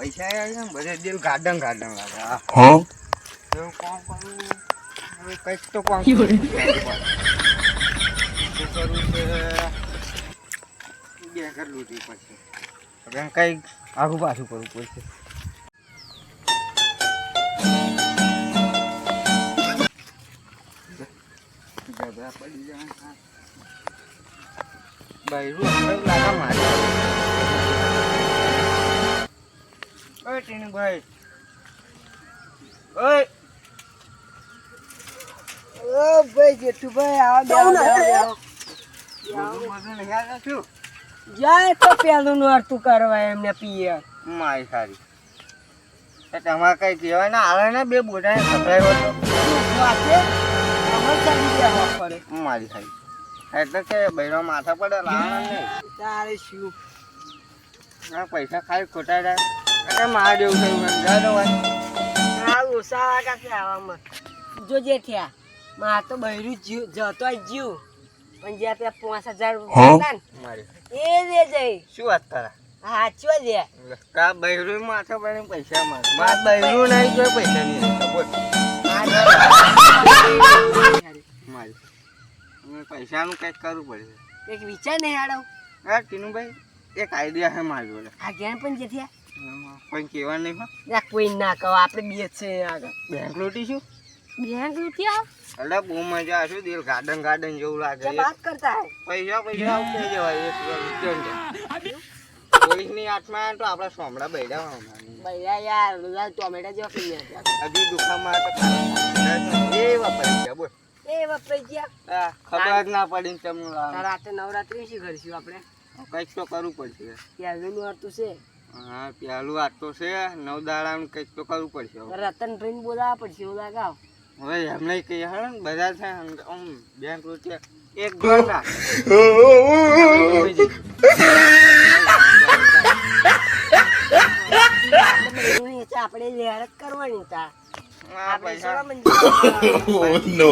પૈસા આવ્યા ને બધે દિલ ગાર્ડન ગાર્ડન લાગે હા. એવું કોણ કરવું કંઈક તો કોણ કરવું શું કરવું છે? બે ઘર લૂંટવી પડશે. હવે કંઈક આગુ પાછું કરવું પડશે પડી જાય બૈરું અંદર લાગે મારે. ઓય ટીનુભાઈ ઓય. ઓ ભાઈ જેઠુભાઈ આવો બેહો, જાય તો પેલું નોરતું કરવા એમને પીએ. માય સારી. તમારે કઈ કહેવાય ના આવે ને બે બેહવા પડે. મારી સારી. એટલે કે બૈરો માથા પડે લાવે તારે શું? પૈસા ખાલી ખોટા જાય. જેવું થયું એમ જા દો આવવામાં. જો જે થયા માં તો બૈરું જીવ જતો જીવ. પણ જે આપણે પાંચ હજાર હા? મારી. એ લે જઈ. શું વાત તારા? હાચો લે તા બૈરું માથે પડે પૈસા મારે મારે બૈરું નહીં જોઈએ પૈસા નહીં. બોલ. પૈસાનું કંઈક કરવું પડશે એક વિચાર નહીં આડો હા ટીનુભાઈ એક આઈડિયા છે મારી જોડે. આ જ્ઞાન પણ જે થયા કોઈ કહેવા નહીં હા. કોઈ ના કહો આપણે બે છે આગળ. બેંક લૂટી છું બેંક લૂટી એટલે બહુ મજા આવશે દિલ ગાર્ડન ગાર્ડન જેવું લાગે. વાત કરતા પૈસા પૈસા ઉઠી જવાય એક રિટર્ન પોલીસની આત્મા તો આપણા સોમડા બૈડા બૈડા યાર ટોમેટા જેવા પી ગયા હજી દુખામાં એ વાપરી ગયા બોલ. ના પડી તમને. રાતે નવરાત્રી શી કરશું આપણે? કંઈક તો કરવું પડશે. યારનું અર્થ છે. હા પેલું આ તો છે નવ દાડાનું કંઈક તો કરવું પડશે રતન રતનભાઈ ને બોલાવવા પડશે એવું લાગાવ હવે એમને કહીએ હે ને બધા છે આમ બેંક રૂપિયા એક દોઢ આપણે લહેરત કરવાની તા no.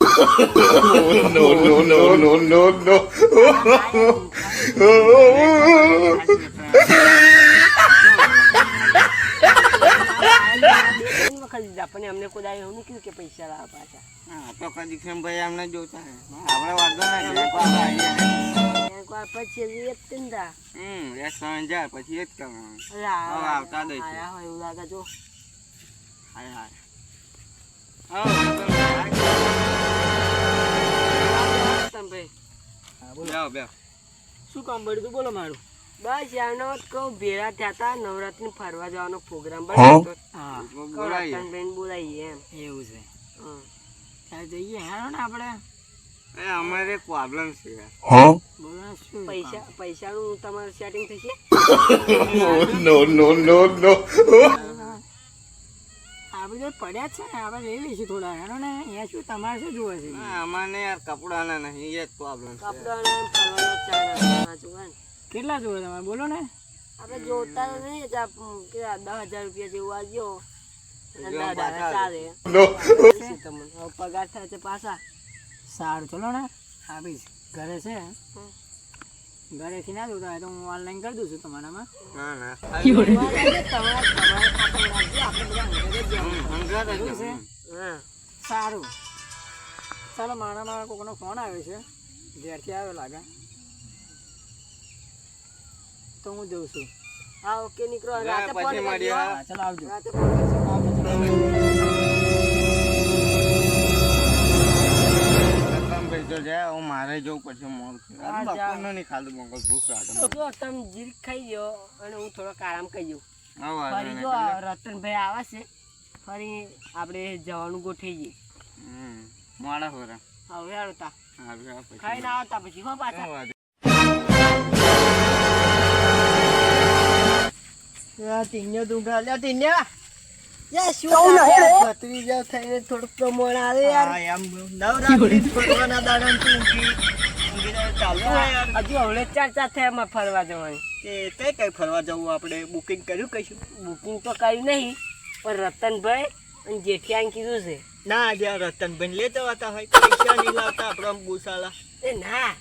Oh, no, no, no, no, no, no. પણ એમને કોઈ એવું નહીં કે પૈસા લાવા પાછા હા તો કદી કેમ ભાઈ અમને જોતા હે આપણે વાંધો ના પછી એ જ તે હમ એક ત્રણ હજાર પછી એ જ હવે આવતા દઈશું. એવું લાગે જો હાય હાય હા વાંધો નહીં. રતનભાઈ બેહો, બેહો. શું કામ પડ્યું તું? બોલો મારું. બસ યારનો કહું ભેળા થયા હતા નવરાત્રી ફરવા જવાનો પ્રોગ્રામ બોલાવીએ. એમ. એવું છે. હં. ત્યાં જઈએ હેરો ને આપણે? એ અમારે પ્રોબ્લેમ છે બોલો શું પૈસા પૈસાનું તમારું સેટિંગ થશે. આપણે જો પડ્યા છે ને આપણે લઈ લઈશું થોડા. એનો ને અહીંયા શું તમારે શું જોવે છે? અમારે અમારને યાર કપડાના નહીં એ જ પ્રોબ્લેમ કપડાનો. કેટલા જોવે તમારે? બોલો ને. આપણે જોતા તો નહીં જ આપ કે આ દસ હજાર રૂપિયા જેવું આ ગયો પગાર થાય છે પાછા? સારું ચલો ને. આપીશ ઘરે છે. ઘરેથી ના જોતા હોય તો હું ઓનલાઈન કરી દઉં છું તમારામાં. ના ના. સારું. ચાલો મારા મારા કોઈનો ફોન આવ્યો છે. ઘેરથી આવ્યો લાગે. તો હું જઉં છું. હા ઓકે નીકળો. રાતે પછી ફોન કરજો ચાલો આવજો. રાતે ફોન કરજો રતનભાઈ જાય હવે મારે જવું પડશે મોલ છે હા, આ જાઓ. બપોરનો નહીં ખાધું મંગળ ભૂખ લાગે. જો તમે જીરીક ખાઈ ગયો અને હું થોડોક આરામ કરી જાઉં ફરી. જો રતનભાઈ આવે છે. ફરી આપણે જવાનું ગોઠવીએ હમ, મોડા હોરા. હવે આવતા. તા ખાઈને આવતા પછી હો પાછા. દુંગા લ્યો ટીન્યા. ફરવા જવાની. કઈ કઈ ફરવા જવું આપણે? બુકિંગ કર્યું કહીશું બુકિંગ તો કર્યું નહીં પણ રતનભાઈ અને જેઠિયાને કીધું છે. ના જ્યાં રતનભાઈ લેતા હતા હોય પૈસા નહીં લાવતા આપણા આમ ગુસાલા એ ના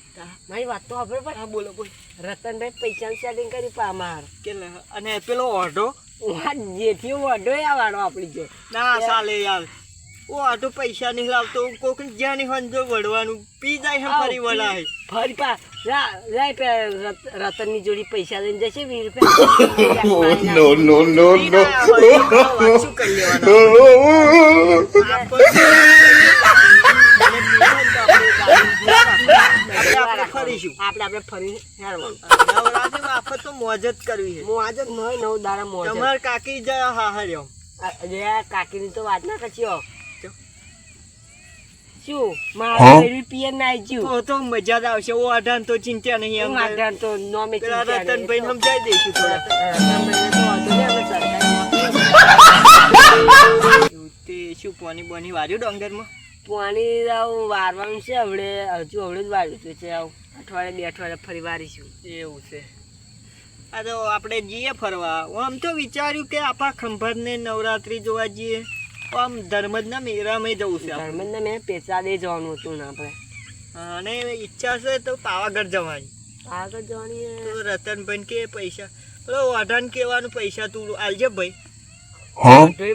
મારી વાત તો ખબર પણ હા બોલો બોલ રતનભાઈ પૈસાનું સેટિંગ કર્યું પામાર. કે લે- અને પેલો ઓઢો? જેથી વડો આવવાનો આપણી જો ના ચાલે યાર. ઓ તો પૈસા નહીં લાવતો કોક જ્યાં નહીં હોય ને જો વળવાનું. પી જાય હે ફરી વળાય. ફરી પા રા રતનની જોડી પૈસા લઈને જશે વીસ રૂપિયા. ના શું કરી લેવાનું? ફરીશું આપણે આપણે ફરી નવરાત્રીમાં આપણે તો મોજ જ કરવી છે. મોજ જ નવ નવ દાડા મોજ તમાર કાકી જ હા હર્યો અરે કાકીની તો વાત ના કરશો શું? મારા પિયર ના આવી તો તો મજા જ આવશે. ઓ અઢાન તો ચિંતા નહીં એમ. માધ્યાન તો નોમે ચિંતા રતનભાઈ સમજાઈ દઈશું થોડા રતનભાઈને તો વાંધો નહીં, અમે સરકારી એવું તે શું પોની બોની વાર્યું ડોંગરમાં? પાણી આવું વારવાનું છે હવડે હજુ હવડે જ વાર્યું છે આવું. અઠવાડિયે બે અઠવાડિયે ફરી વારીશું. એવું છે. આ તો આપણે જઈએ ફરવા. આમ તો વિચાર્યું કે આપણા ખંભાતને નવરાત્રી જોવા જઈએ. આમ ધર્મજના મેરામાં જવું છે ધર્મજના મેં પેચાદે જવાનું હતું ને આપણે. અને ઈચ્છા છે તો પાવાગઢ જવાની. પાવાગઢ જવાની તો રતનભાઈ કે પૈસા. પેલો વાઢાન કહેવાનું પૈસા તું આલજે ભાઈ.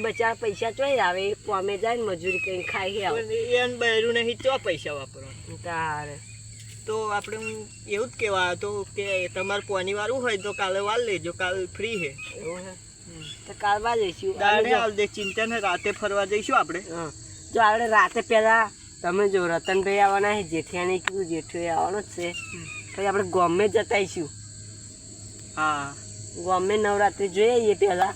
બચારા પૈસા ચોઈ આવે કોમે જાય ને મજૂરી કરીને ખાઈ આવે. પણ એને બહેરું નહીં તો પૈસા વાપરવા તારે. તો આપણે હું એવું જ કહેવા હતો કે તમારે પોની વાળું હોય તો કાલે વાલ લેજો કાલ ફ્રી હે એવું હે તો કાલવા જઈશું દાડે જો- દે ચિંતા ને રાતે ફરવા જઈશું આપણે હા. જો આપણે રાતે પહેલાં તમે જો રતનભાઈ આવવાના છે જેઠિયાને કીધું જેઠિયો આવવાનો જ છે પછી આપણે ગોમે જતાઈશું હા ગોમે નવરાત્રી જોઈ આવીએ પહેલા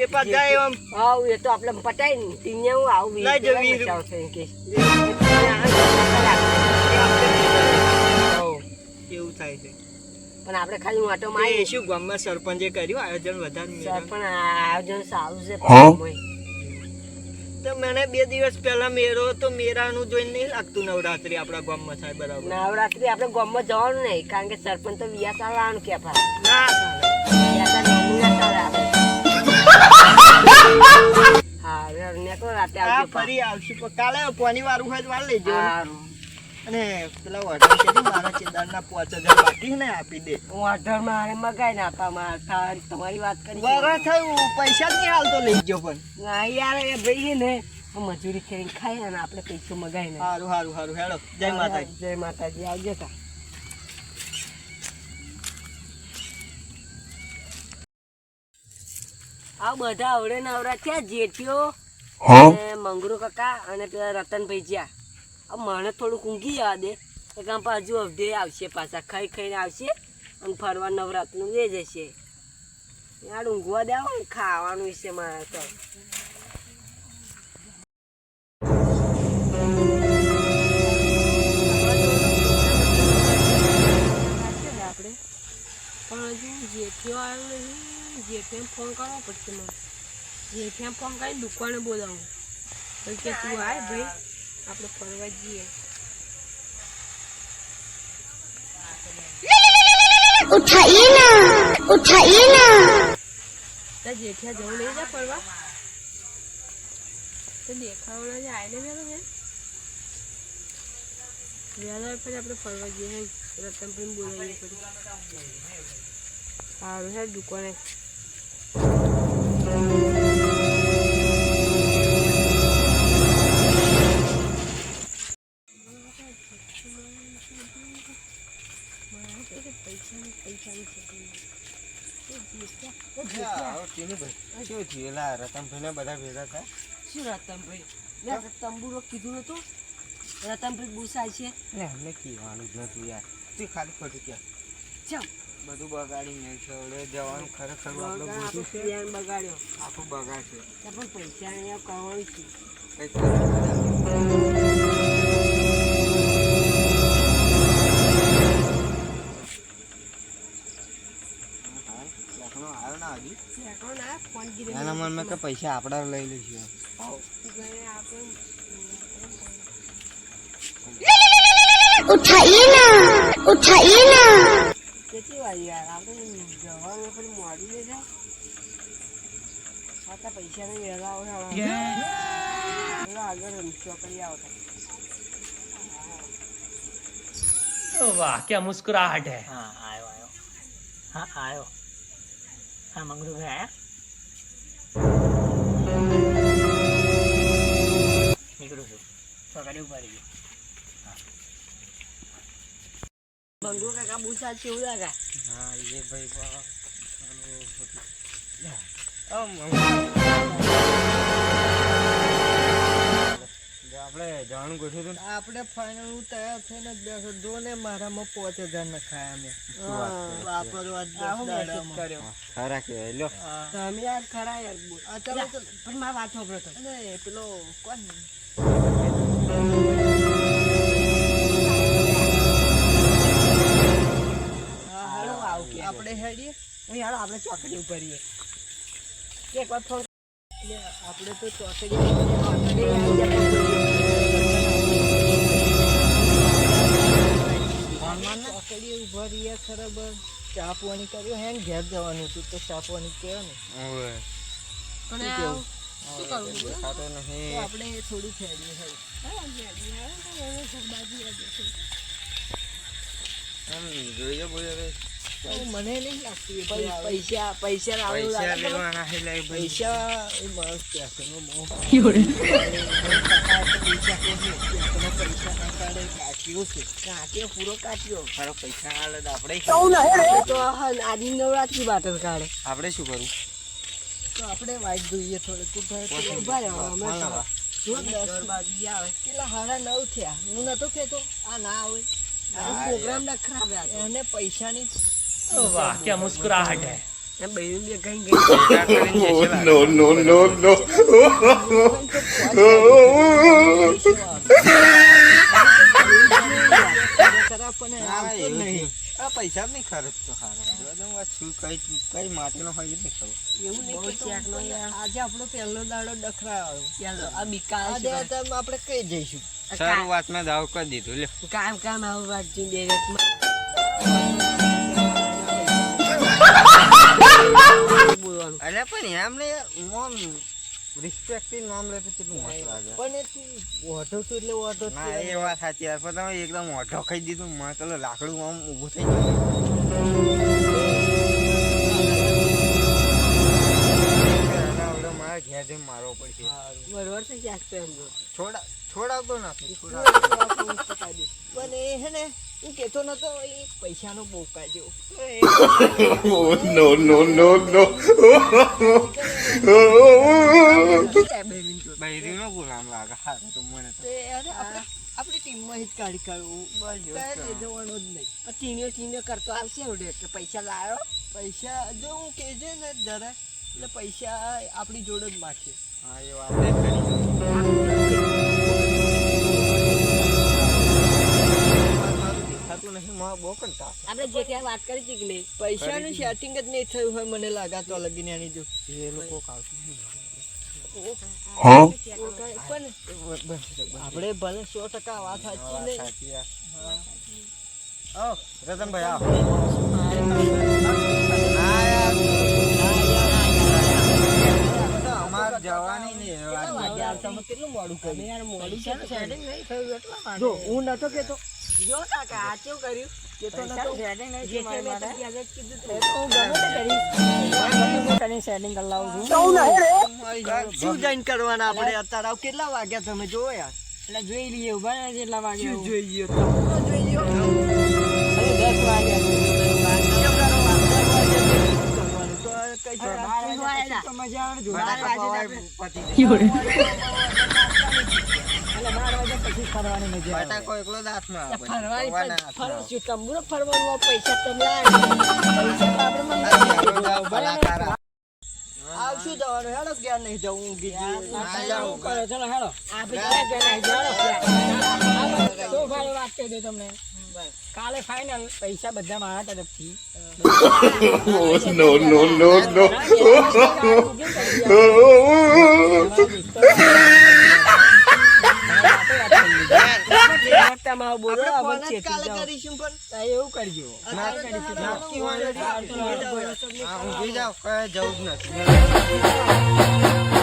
પેપર જાય એમ. આવું એ તો આપણે પટાઈ ને. તીને હું આવું લઈ છે કે. એવું થાય છે. પણ આપણે ખાલી વાટો એ માં શું ગામમાં સરપંચે કર્યું? આયોજન વધારે? પણ આયોજન સારું છે તો મને બે દિવસ પહેલા મેળો તો મેરાનું જોઈને નહીં લાગતું નવરાત્રી આપણા ગામમાં થાય બરાબર. નવરાત્રી આપણે ગામમાં જવાનું નહીં કારણ કે સરપંચ તો વ્યાસ આવવાનું કે ના. ચાલે. હા. ફરી આવશું પણ કાલે પોની વાળું હોય વાર લેજો અને પેલા ઓર્ડર છે ને મારા ચેદારના પાંચ હજાર બાકી ને આપી દે. હું અઢાર મારે મગાઈ ના આપા મારે તમારી વાત કરી થયું પૈસા નહીં હાલતો લઈ ગયો પણ. ના યાર એ ભાઈ ને મજૂરી કરીને ખાય અને આપણે પૈસો મગાઈ ને. સારું સારું સારું હેડો. જય માતાજી. જય માતાજી. આવજો તા. આ બધા આવડે નવરા થયા. જેઠિયો અને મંગરુ કાકા અને પેલા રતનભાઈ જ્યાં. આ મને થોડુંક ઊંઘી જવા દે એ કામ પાછું અવધે આવશે પાછા ખાઈ ખાઈને આવશે અને ફરવા નવરાતનું લઈ જશે યાર ઊંઘવા દેવા ખાવાનું છે મારે તો. જેઠિયા ફોન કરીને દુકાને બોલાવું. તો કે તું આય ભાઈ આપણે ફરવા જઈએ. ઉઠાઈ ના ઉઠાઈ ના. તો જેઠિયા જવું નહીં જા ફરવા. તો દેખાવડો જ આવીને વેલો મેં વેલા પછી આપણે ફરવા જઈએ રતનભાઈ બોલાવીએ પછી. સારું હે દુકાને. શું થયું એલા રતનભાઈ બધા ભેગા થાય? શું રતનભાઈ? મેં તંબુરો કીધું નતું? રતનભાઈ ગુસાય છે. એટલે અમને કહેવાનું જ નતું યાર. તું ખાલી ખોટું ક્યાં ચમ. બધું બગાડી ને છે હવે જવાનું ખરેખર આપણે બધું છે. પ્લાન બગાડ્યો. આખું બગાડ છે. પણ પૈસા અહીંયા કરવાનું છે કઈ એના મનમાં કે પૈસા આપણે લઈ લઈશું ગયે આપણે उठाइए ना उठाइए ना કેટલી વાર યાર આપણે જવાનું પણ મોડું થઈ જાય આટલા પૈસા નહીં વહેલા આવે આગળ ચોકડી આવતા वाह क्या मुस्कुराहट है હા આવ્યો આવ્યો હા આવ્યો હા મંગરુભાઈ આયા નીકળું બંગલો કાકા બહુ સાચી એવું લાગે હા એ ભાઈ બા આપણે જવાનું ગોઠવ્યું હતું આપણે ફાઇનલ હું તૈયાર થઈને બેસો. દો જો ને મારામાં પાંચ હજાર નખાયા મેં. વાપરવા. કર્યો. ખરા કહેવાય લ્યો. તમે યાર ખરા યાર. પણ મારા વાત સાંભળો તો. પેલો કોણ? આપણે હેડીએ અહીં હાલો આપણે ચોકડી ઉપર રહીએ એક વાર ફોન એટલે આપણે તો ચોકડી ચોકડી ઊભા રહીએ ખરાબર ચા પાણી કર્યું હે ને ઘેર જવાનું હતું તો ચા પાણી કહેવાય ને ઓવે. પણ કેવું? શું કરવું બોલો? દેખાતો તો નહીં આપણે થોડું ફેરીએ હવે એમ જોઈએ બોલે રે. તો મને નહીં લાગતું પૈસા પૈસા લાવે એવું પૈસા લાગે. તમને? લેવાના છે લે ભાઈ. પૈસા એ માણસ પેસનો મોહ પૈસા ના કાઢે છે. કાંટીઓ પૂરો કાઢ્યો. મારો પૈસા આલે આપણે. આપણે તો આજની નવરાત્રી બાટલ કાઢે. આપણે શું કરવું તો આપણે વાઈટ જોઈએ થોડુંક. ભાઈ ઊભા દસ બાજુ આવે કેટલા હારા નવ થયા. હું નતો કેતો આ ના આવે પ્રોગ્રામ ના ખરાબ એને પૈસાની वाह क्या मुस्कुराहट है એમ બહેરું બે કઈ ગઈ ભેગા કરીને જશે લાગે. no, no, no, no. ખરા પણ ના, આવતો જ એવું નહીં નહીં. આ પૈસા જ નહીં ખર્ચતો હારો. જો તો હું આ શું કઈ કઈ માટેનો હોય એ જ નહીં ખબર. એવું નહીં બહુ કે ચેક નો યાર. આજે આપણો પહેલો દાડો ડખરાયો ચાલો આ બીકા આજે તો આપણે કઈ જઈશું શરૂઆતમાં દાવ કરી દીધું લ્યો કામ કામ આવું વાત જી અરે પણ એમ ને મોમ રિસ્પેક્ટિંગ નામ લે તો કેટલું મસ્ત લાગે. પણ એ ઓઢો છું એટલે ઓઢો ના એ વાત સાચી યાર પણ તમે એકદમ ઓઢો ખાઈ દીધું મને કલો લાકડું આમ ઊભું થઈ ગયું. ઘેર જઈને મારવો પડશે. બરોબર છે ક્યાંક તો એમ છોડા છોડાવતો નથી છોડાવતો પણ એ હે ને હું કેતો નતો એ પૈસાનો બહુ કાઢ્યો નો નો નો નો. બૈરીનો ગુલામ લાગે. હા તો મને તો. અરે આપણે આપણી ટીમમાં જ કાઢી કાઢવું. બસ જવાનું જ નહીં. આ ટીણીઓ ટીણીઓ કરતો આવશે એવડે કે પૈસા લાવ્યો પૈસા જો હું કહેજે ને દરે એટલે પૈસા આપણી જોડે જ માગશે હા એ વાત એ નથી નહીં બહુ કંટાળો આપણે જે ક્યાં વાત કરી હતી કે નહીં પૈસાનું સેટિંગ જ નહીં થયું હોય મને લાગતો લગીને આની જો એ લોકો કાવતું આપણે ભલે સો ટકા વાત સાચી નહીં. રતનભાઈ આવો. તો જવાની કેટલું મોડું કર્યું? મોડી થયું એટલા જો હું નતો કેતો. જો કાકા આ કેવું કર્યું? કે નતો. જે તે મેં તો પહેલા કીધું તું. હું ગમે તે કરીશ. કરીને સેટિંગ કરી લાવું છું શું જોઈન કરવાના આપણે અત્યારે? આવ કેટલા વાગ્યા તમે યાર? એટલે જોઈ લઈએ ઊભા ને જેટલા વાગે શું આવું. જોઈએ તમે? જોઈ લ્યો. અરે દસ વાગ્યા તો તો મજા આવે બટાકા જોવાની. પવાય પતી જાય. એટલે બાર વાગે પછી ફરવાની મજા આવે બટાકો એકલો આવે. ફરવાની તંબુરો ફરવાનું પૈસા તમે. પૈસા. આવશું જવાનું હેડો ક્યાં નહીં જવું. ના. શું કરો ચલો હેડો તો ભાઈ વાત કહી દઉં તમને કાલે ફાઇનલ પૈસા બધા મારા તરફથી નો નો નો no, no. માં બોલો આપણે કાલે કરીશું પણ. એવું કરજો. નક્કી હોય ને ઊંઘી જાઓ. હા, કઈ જવું જ નથી.